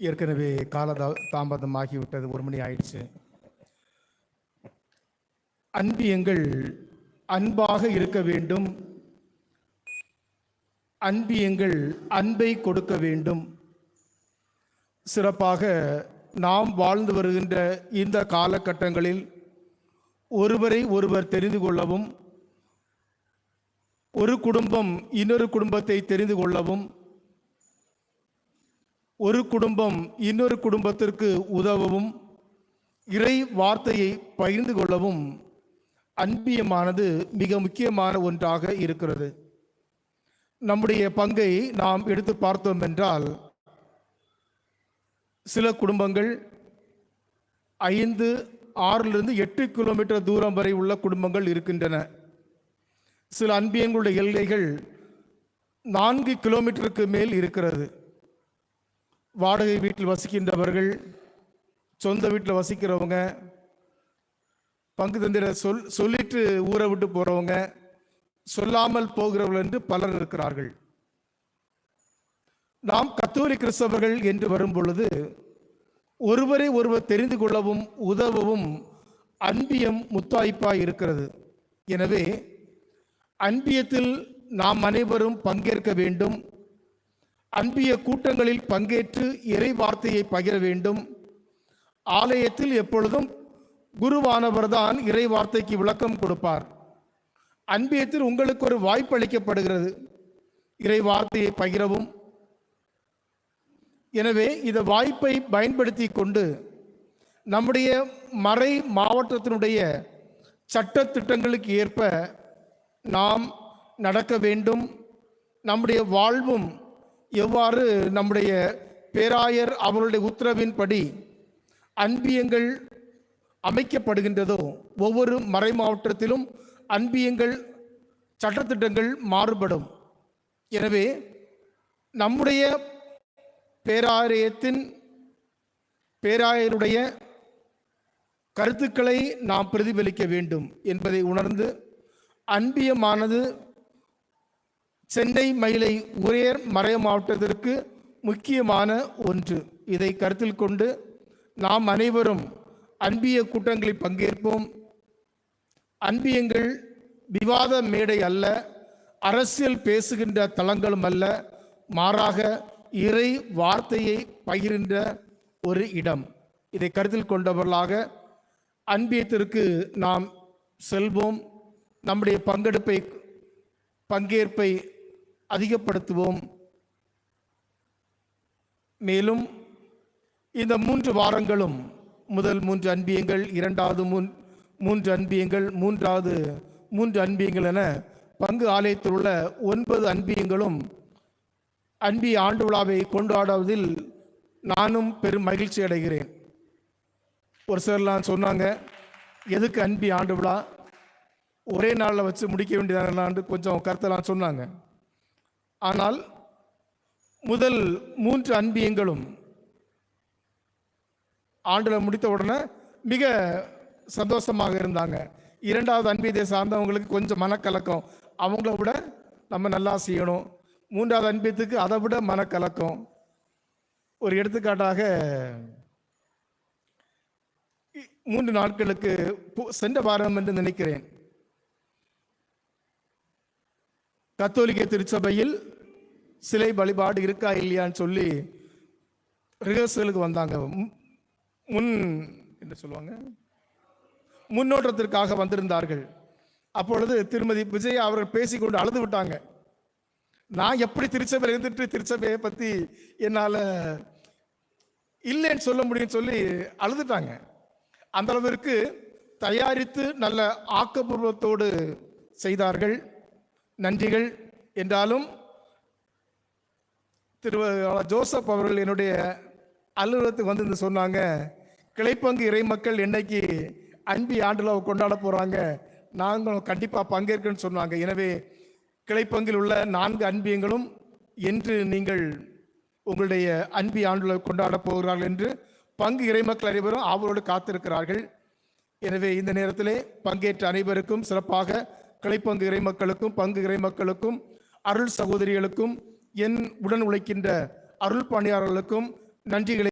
ஏற்கனவே கால தாமதம் தாமதமாகிவிட்டது. ஒரு மணி ஆயிடுச்சு. அன்பியங்கள் அன்பாக இருக்க வேண்டும். அன்பியங்கள் அன்பை கொடுக்க வேண்டும். சிறப்பாக நாம் வாழ்ந்து வருகின்ற இந்த காலகட்டங்களில் ஒருவரை ஒருவர் தெரிந்து கொள்ளவும் ஒரு குடும்பம் இன்னொரு குடும்பத்தை தெரிந்து கொள்ளவும் ஒரு குடும்பம் இன்னொரு குடும்பத்திற்கு உதவவும் இறை வார்த்தையை பகிர்ந்து கொள்ளவும் அன்பியமானது மிக முக்கியமான ஒன்றாக இருக்கிறது. நம்முடைய பங்கை நாம் எடுத்து பார்த்தோம் என்றால் சில குடும்பங்கள் ஐந்து ஆறிலிருந்து எட்டு கிலோமீட்டர் தூரம் வரை உள்ள குடும்பங்கள் இருக்கின்றன. சில அன்பியங்களுடைய எல்லைகள் நான்கு கிலோமீட்டருக்கு மேல் இருக்கிறது. வாடகை வீட்டில் வசிக்கின்றவர்கள் சொந்த வீட்டில் வசிக்கிறவங்க பங்கு தந்திர சொல் சொல்லிட்டு ஊரை விட்டு போகிறவங்க சொல்லாமல் போகிறவர்கள் என்று பலர் இருக்கிறார்கள். நாம் கத்தோலி கிறிஸ்தவர்கள் என்று வரும் பொழுது ஒருவரை ஒருவர் தெரிந்து கொள்ளவும் உதவவும் அன்பியம் முத்தாய்ப்பாய் இருக்கிறது. எனவே அன்பியத்தில் நாம் அனைவரும் பங்கேற்க வேண்டும். அன்பிய கூட்டங்களில் பங்கேற்று இறை வார்த்தையை பகிர வேண்டும். ஆலயத்தில் எப்பொழுதும் குருவானவர்தான் இறை வார்த்தைக்கு விளக்கம் கொடுப்பார். அன்பியத்தில் உங்களுக்கு ஒரு வாய்ப்பு அளிக்கப்படுகிறது. இறை வார்த்தையை பகிரவும். எனவே இந்த வாய்ப்பை பயன்படுத்தி கொண்டு நம்முடைய மறை மாவட்டத்தினுடைய சட்ட திட்டங்களுக்கு ஏற்ப நாம் நடக்க வேண்டும். நம்முடைய வாழ்வும் எவ்வாறு நம்முடைய பேராயர் அவருடைய உத்தரவின்படி அன்பியங்கள் அமைக்கப்படுகின்றதோ ஒவ்வொரு மறை மாவட்டத்திலும் அன்பியங்கள் சட்டத்திட்டங்கள் மாறுபடும். எனவே நம்முடைய பேராயத்தின் பேராயருடைய கருத்துக்களை நாம் பிரதிபலிக்க வேண்டும் என்பதை உணர்ந்து அன்பியமானது சென்னை மயிலை உரையர் மறை மாவட்டத்திற்கு முக்கியமான ஒன்று. இதை கருத்தில் கொண்டு நாம் அனைவரும் அன்பிய கூட்டங்களில் பங்கேற்போம். அன்பியங்கள் விவாத மேடை அல்ல அரசியல் பேசுகின்ற தளங்களும் அல்ல மாறாக இறை வார்த்தையை பகிர்கின்ற ஒரு இடம். இதை கருத்தில் கொண்டவர்களாக அன்பியத்திற்கு நாம் செல்வோம். நம்முடைய பங்கெடுப்பை பங்கேற்பை அதிகப்படுத்துவோம். மேலும் இந்த மூன்று வாரங்களும் முதல் மூன்று அன்பியங்கள் இரண்டாவது மூன் மூன்று அன்பியங்கள் மூன்றாவது மூன்று அன்பியங்கள் என பங்கு ஆலயத்தில் உள்ள ஒன்பது அன்பியங்களும் அன்பி ஆண்டு விழாவை கொண்டாடுவதில் நானும் பெரும் மகிழ்ச்சி அடைகிறேன். ஒரு சிலர்லாம் சொன்னாங்க எதுக்கு அன்பி ஆண்டு விழா? ஒரே நாளில் வச்சு முடிக்க வேண்டியதானு? கொஞ்சம் கருத்தெல்லாம் சொன்னாங்க. ஆனால் முதல் மூன்று அன்பியங்களும் ஆண்டில் முடித்த உடனே மிக சந்தோஷமாக இருந்தாங்க. இரண்டாவது அன்பியத்தை சார்ந்தவங்களுக்கு கொஞ்சம் மனக்கலக்கம். அவங்கள விட நம்ம நல்லா செய்யணும். மூன்றாவது அன்பியத்துக்கு அதை விட மனக்கலக்கம். ஒரு எடுத்துக்காட்டாக மூன்று நாட்களுக்கு பு- சென்ற வாரம் என்று நினைக்கிறேன். கத்தோலிக்க திருச்சபையில் சிலை வழிபாடு இருக்கா இல்லையான்னு சொல்லி ரிஹர்சலுக்கு வந்தாங்க. முன் என்று சொல்லுவாங்க? முன்னோட்டத்திற்காக வந்திருந்தார்கள். அப்பொழுது திருமதி விஜயா அவர்கள் பேசிக்கொண்டு அழுது விட்டாங்க. நான் எப்படி திருச்சபையில் இருந்துட்டு திருச்சபையை பற்றி என்னால் இல்லைன்னு சொல்ல முடியும்னு சொல்லி அழுதுட்டாங்க. அந்த அளவிற்கு தயாரித்து நல்ல ஆக்கப்பூர்வத்தோடு செய்தார்கள். நன்றிகள் என்றாலும் திரு ஜோசப் அவர்கள் என்னுடைய அலுவலகத்துக்கு வந்து சொன்னாங்க கிளைப்பங்கு இறைமக்கள் என்னைக்கு அன்பி ஆண்டுல கொண்டாட போகிறாங்க நாங்களும் கண்டிப்பாக பங்கேற்கன்னு சொன்னாங்க. எனவே கிளைப்பங்கில் உள்ள நான்கு அன்பியங்களும் என்று நீங்கள் உங்களுடைய அன்பி ஆண்டுல கொண்டாட போகிறார்கள் என்று பங்கு இறைமக்கள் அனைவரும் ஆவலோடு காத்திருக்கிறார்கள். எனவே இந்த நேரத்திலே பங்கேற்ற அனைவருக்கும் சிறப்பாக கிளைப்பங்கு இறைமக்களுக்கும் பங்கு இறை மக்களுக்கும் அருள் சகோதரிகளுக்கும் என் உடன் உழைக்கின்ற அருள் பணியாளர்களுக்கும் நன்றிகளை